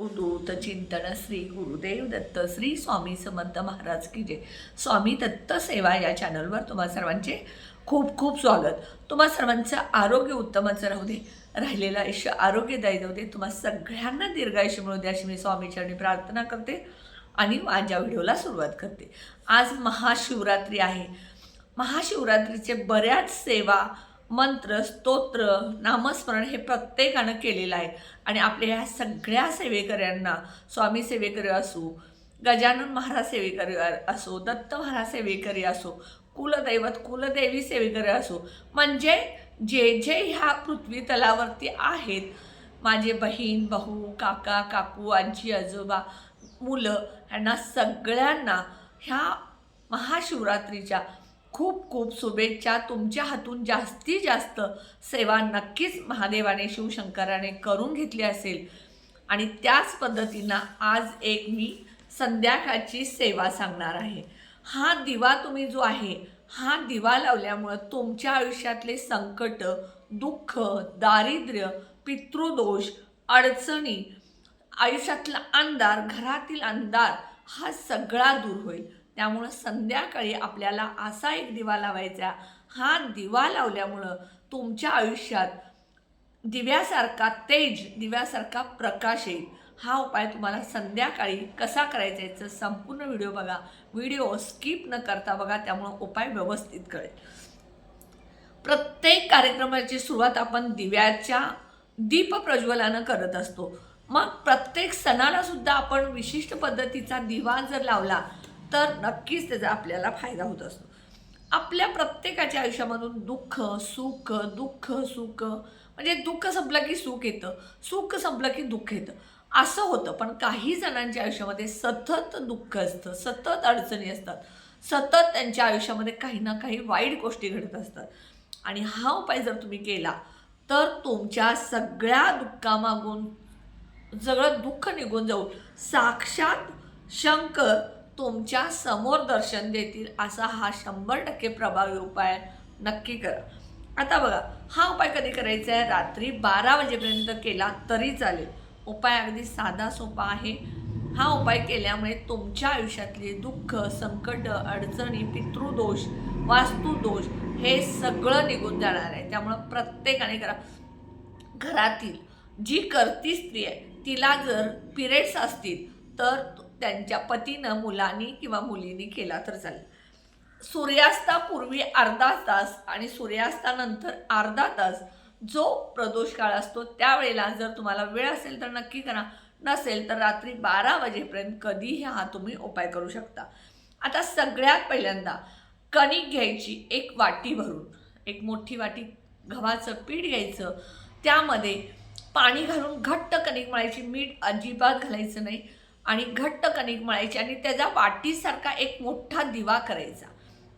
उदूत चिंतन श्री गुरुदेव दत्त श्री स्वामी समर्थ महाराज की जय. स्वामी दत्त सेवा या चॅनलवर तुम्हा सर्वांचे खूप खूप स्वागत. तुम्हा सर्वांचं आरोग्य उत्तमच राहू दे. राहिलेलं आयुष्य आरोग्यदायी जाऊ दे. तुम्हा सगळ्यांना दीर्घायुष्य मिळू दे अशी मी स्वामीचरणी प्रार्थना करते आणि माझ्या व्हिडिओला सुरुवात करते. आज महाशिवरात्री आहे. महाशिवरात्रीचे बऱ्याच सेवा मंत्र स्तोत्र नामस्मरण हे प्रत्येकानं केलेलं आहे. आणि आपल्या ह्या सगळ्या सेवेकऱ्यांना स्वामी सेवेकरी असो गजानन महाराज सेवेकरी असो दत्त महाराज सेवेकरी असो कुलदैवत कुलदेवी सेवेकरी असो म्हणजे जे जे ह्या पृथ्वी तलावरती आहेत माझे बहीण भाऊ काका काकू आजी आजोबा मुलं ह्यांना सगळ्यांना ह्या महाशिवरात्रीच्या खूप खूप शुभेच्छा. तुमच्या हातून जास्तीत जास्त सेवा नक्कीच महादेवाने शिवशंकराने करून घेतली असेल. आणि त्याच पद्धतीनं आज एक मी संध्याकाळची सेवा सांगणार आहे. हा दिवा तुम्ही जो आहे हा दिवा लावल्यामुळं तुमच्या आयुष्यातले संकट दुःख दारिद्र्य पितृदोष अडचणी आयुष्यातला अंधार घरातील अंधार हा सगळा दूर होईल. त्यामुळं संध्याकाळी आपल्याला असा एक दिवा लावायचा. हा दिवा लावल्यामुळं तुमच्या आयुष्यात दिव्यासारखा तेज दिव्यासारखा प्रकाश येईल. हा उपाय तुम्हाला संध्याकाळी कसा करायचा याचं संपूर्ण व्हिडिओ बघा. व्हिडिओ स्किप न करता बघा त्यामुळं उपाय व्यवस्थित कळेल. प्रत्येक कार्यक्रमाची सुरुवात आपण दिव्याच्या दीप प्रज्वलानं करत असतो. मग प्रत्येक सणाला सुद्धा आपण विशिष्ट पद्धतीचा दिवा जर लावला तर नक्कीच त्याचा आपल्याला फायदा होत असतो. आपल्या प्रत्येकाच्या आयुष्यामधून दुःख सुख दुःख सुख म्हणजे दुःख संपलं की सुख येतं सुख संपलं की दुःख येतं. असं होतं पण काही जणांच्या आयुष्यामध्ये सतत दुःख असतं सतत अडचणी असतात. सतत त्यांच्या आयुष्यामध्ये काही ना काही वाईट गोष्टी घडत असतात. आणि हा उपाय जर तुम्ही केला तर तुमच्या सगळ्या दुःखामागून सगळं दुःख निघून जाऊन साक्षात शंकर तुमच्यासमोर दर्शन देतील असा हा शंभर टक्के प्रभावी उपाय नक्की करा. आता बघा हा उपाय कधी करायचा आहे? रात्री बारा वाजेपर्यंत केला तरी चालेल. उपाय अगदी साधा सोपा आहे. हा उपाय केल्यामुळे तुमच्या आयुष्यातले दुःख संकट अडचणी पितृदोष वास्तुदोष हे सगळं निघून जाणार आहे. त्यामुळं प्रत्येकाने करा. घरातील जी करती स्त्री आहे तिला जर पिरियड्स असतील तर त्यांच्या पतीनं मुलांनी किंवा मुलींनी केला तर चालेल. सूर्यास्तापूर्वी अर्धा तास आणि सूर्यास्तानंतर अर्धा तास जो प्रदोष काळ असतो त्यावेळेला जर तुम्हाला वेळ असेल तर नक्की करा. नसेल तर रात्री बारा वाजेपर्यंत कधीही हा तुम्ही उपाय करू शकता. आता सगळ्यात पहिल्यांदा कणिक घ्यायची एक वाटी भरून. एक मोठी वाटी गव्हाचं पीठ घ्यायचं. त्यामध्ये पाणी घालून घट्ट कणिक मळायची. मीठ अजिबात घालायचं नाही. आणि घट्ट कणिक मळायची आणि त्याचा वाटीसारखा एक मोठा दिवा करायचा.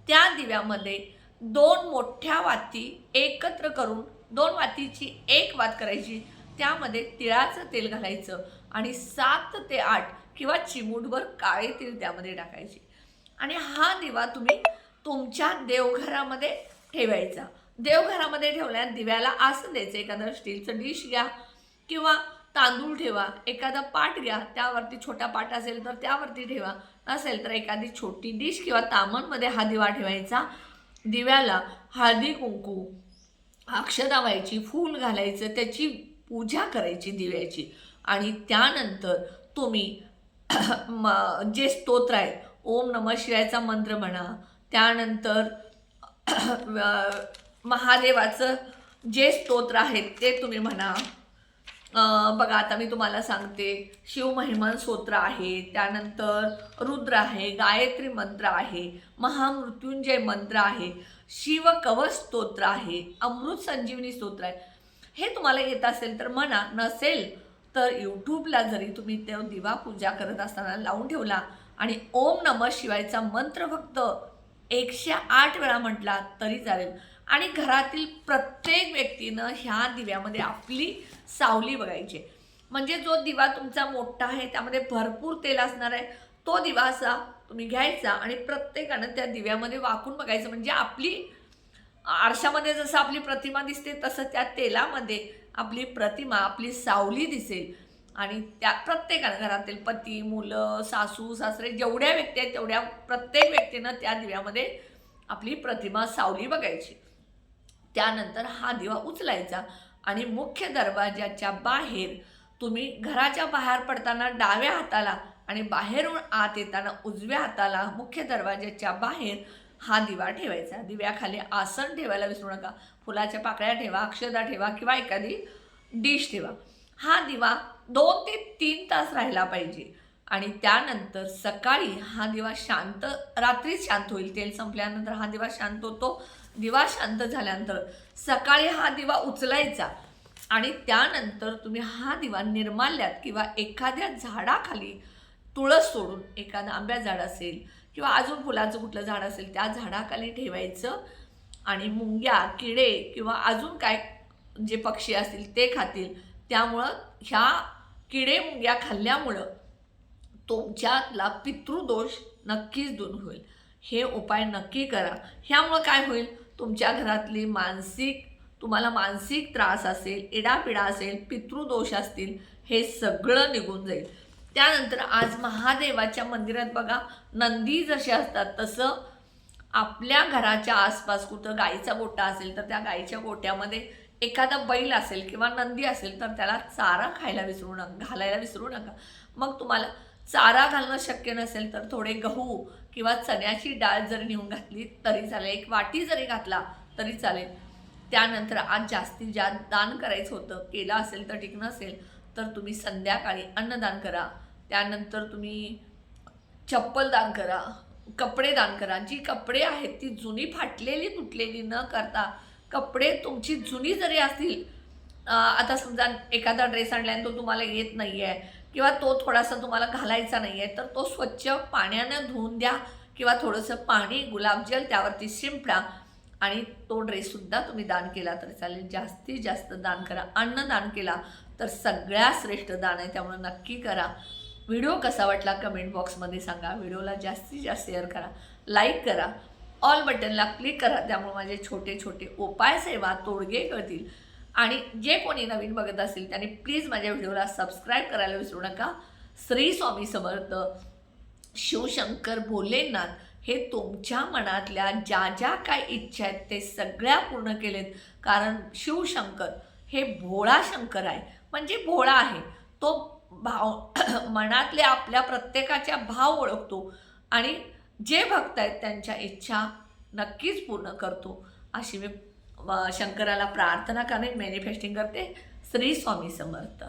त्या दिव्यामध्ये दोन मोठ्या वाती एकत्र करून दोन वातीची एक वात करायची. त्यामध्ये तिळाचं तेल घालायचं आणि सात ते आठ किंवा चिमूटभर काळे तीळ त्यामध्ये टाकायचे. आणि हा दिवा तुम्ही तुमच्या देवघरामध्ये ठेवायचा. देवघरामध्ये ठेवल्यात दिव्याला आसन द्यायचं. एखादं स्टीलचं डिश घ्या किंवा तांदूळ ठेवा एखादा पाट घ्या त्यावरती छोटा पाट असेल तर त्यावरती ठेवा. नसेल तर एखादी छोटी डिश किंवा तामणमध्ये हा दिवा ठेवायचा. दिव्याला हळदी कुंकू अक्षदा व्हायची फूल घालायचं त्याची पूजा करायची दिव्याची. आणि त्यानंतर तुम्ही म जे स्तोत्र आहे ओम नम शिवायचा मंत्र म्हणा त्यानंतर महादेवाचं जे स्तोत्र आहेत ते तुम्ही म्हणा. बघा आता मी तुम्हाला सांगते शिवमहिमन स्तोत्र आहे त्यानंतर रुद्र आहे गायत्री मंत्र आहे महामृत्युंजय मंत्र आहे शिव कवच स्तोत्र आहे अमृत संजीवनी स्तोत्र आहे. हे तुम्हाला येत असेल तर म्हणा नसेल तर यूट्यूबला जरी तुम्ही ते दिवा पूजा करत असताना लावून ठेवला आणि ओम नम शिवायचा मंत्र फक्त एकशे आठ वेळा म्हटला तरी चालेल. आणि घरातील प्रत्येक व्यक्तीनं ह्या दिव्यामध्ये आपली सावली बघायची म्हणजे जो दिवा तुमचा मोठा आहे त्यामध्ये भरपूर तेल असणार आहे तो दिवा असा तुम्ही घ्यायचा आणि प्रत्येकानं त्या दिव्यामध्ये वाकून बघायचं. म्हणजे आपली आरशामध्ये जसं आपली प्रतिमा दिसते तसं त्या तेलामध्ये आपली प्रतिमा आपली सावली दिसेल. आणि त्या प्रत्येकानं घरातील पती मुलं सासू सासरे जेवढ्या व्यक्ती आहेत तेवढ्या प्रत्येक व्यक्तीनं त्या दिव्यामध्ये आपली प्रतिमा सावली बघायची. त्यानंतर हा दिवा उचलायचा आणि मुख्य दरवाजाच्या बाहेर तुम्ही घराच्या बाहेर पडताना डाव्या हाताला आणि बाहेरून आत येताना उजव्या हाताला मुख्य दरवाजाच्या बाहेर हा दिवा ठेवायचा. दिव्याखाली आसन ठेवायला विसरू नका. फुलाच्या पाकळ्या ठेवा अक्षदा ठेवा किंवा एखादी डिश ठेवा. हा दिवा दोन ते तीन तास राहिला पाहिजे. आणि त्यानंतर सकाळी हा दिवा शांत रात्रीच शांत होईल. तेल संपल्यानंतर हा दिवा शांत होतो. दिवा शांत झाल्यानंतर सकाळी हा दिवा उचलायचा आणि त्यानंतर तुम्ही हा दिवा निर्माल्यात किंवा एखाद्या झाडाखाली तुळस सोडून एखादं आंब्या झाड असेल किंवा अजून फुलाचं कुठलं झाड असेल त्या झाडाखाली ठेवायचं आणि मुंग्या किडे किंवा अजून काय जे पक्षी असतील ते खातील. त्यामुळं ह्या किडे मुंग्या खाल्ल्यामुळं तुमच्यातला पितृदोष नक्कीच दूर होईल. हे उपाय नक्की करा. ह्यामुळं काय होईल? तुमच्या घरातली मानसिक तुम्हाला मानसिक त्रास असेल इडापिडा असेल पितृदोष असतील हे सगळं निघून जाईल. त्यानंतर आज महादेवाच्या मंदिरात बघा नंदी जसे असतात तसं आपल्या घराच्या आसपास कुठं गाईचा गोटा असेल तर त्या गाईच्या गोट्यामध्ये एखादा बैल असेल किंवा नंदी असेल तर त्याला चारा खायला विसरू नका घालायला विसरू नका. मग तुम्हाला चारा घालणं शक्य नसेल तर थोडे गहू किंवा चण्याची डाळ जरी नेऊन घातली तरी चालेल. एक वाटी जरी घातला तरी चालेल. त्यानंतर आज जास्तीत जास्त दान करायचं होतं केलं असेल तर ठीक नसेल तर तुम्ही संध्याकाळी अन्नदान करा. त्यानंतर तुम्ही चप्पल दान करा कपडे दान करा. जी कपडे आहेत ती जुनी फाटलेली तुटलेली न करता कपडे तुमची जुनी जरी असतील आता समजा एखादा ड्रेस आणला आणि तो तुम्हाला येत नाही आहे किंवा तो थोडासा तुम्हाला घालायचा नाही आहे तर तो स्वच्छ पाण्यानं धुवून द्या किंवा थोडंसं पाणी गुलाबजल त्यावरती शिंपडा आणि तो ड्रेससुद्धा तुम्ही दान केला तर चालेल. जास्तीत जास्त दान करा. अन्न दान केला तर सगळ्यात श्रेष्ठ दान आहे त्यामुळे नक्की करा. व्हिडिओ कसा वाटला कमेंट बॉक्समध्ये सांगा. व्हिडिओला जास्तीत जास्त शेअर करा. लाईक करा. ऑल बटनला क्लिक करा. त्यामुळे माझे छोटे छोटे उपाय सेवा तोडगे कळतील. आणि जे कोणी नवीन बघत असतील त्यांनी प्लीज माझ्या व्हिडिओला सबस्क्राईब करायला विसरू नका. श्री स्वामी समर्थ शिवशंकर भोलेनाथ हे तुमच्या मनातल्या ज्या ज्या काय इच्छा आहेत ते सगळ्या पूर्ण केलेत. कारण शिवशंकर हे भोळा शंकर आहे. म्हणजे भोळा आहे. तो भाव मनातले आपल्या प्रत्येकाच्या भाव ओळखतो आणि जे भक्त आहेत त्यांच्या इच्छा नक्कीच पूर्ण करतो. अशी मी शंकराला प्रार्थना करणे मॅनिफेस्टिंग करते श्री स्वामी समर्थ.